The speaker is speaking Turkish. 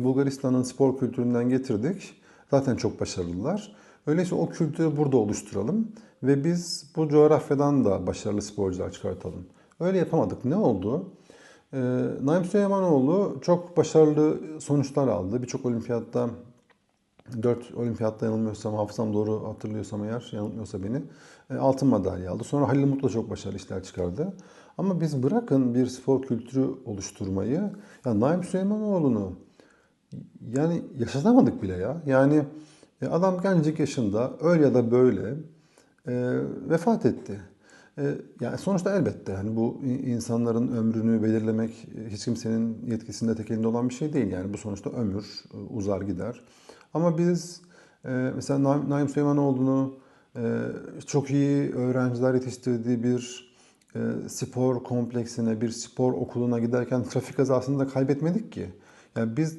Bulgaristan'ın spor kültüründen getirdik. Zaten çok başarılılar. Öyleyse o kültürü burada oluşturalım ve biz bu coğrafyadan da başarılı sporcular çıkartalım. Öyle yapamadık. Ne oldu? Ee, Naim Süleymanoğlu çok başarılı sonuçlar aldı. Birçok olimpiyatta 4 olimpiyatta yanılmıyorsam, hafızam doğru hatırlıyorsam eğer, yanılmıyorsa beni, e, altın madalya aldı. Sonra Halil Mutlu çok başarılı işler çıkardı. Ama biz bırakın bir spor kültürü oluşturmayı, ya Naim Süleymanoğlu'nu yani yaşatamadık bile ya. Yani e, adam gencecik yaşında öyle ya da böyle e, vefat etti. E, yani sonuçta elbette hani bu insanların ömrünü belirlemek e, hiç kimsenin yetkisinde tek elinde olan bir şey değil. Yani bu sonuçta ömür e, uzar gider. Ama biz e, mesela Naim, Naim Süleymanoğlu'nu e, çok iyi öğrenciler yetiştirdiği bir e, spor kompleksine, bir spor okuluna giderken trafik kazasında kaybetmedik ki. Yani biz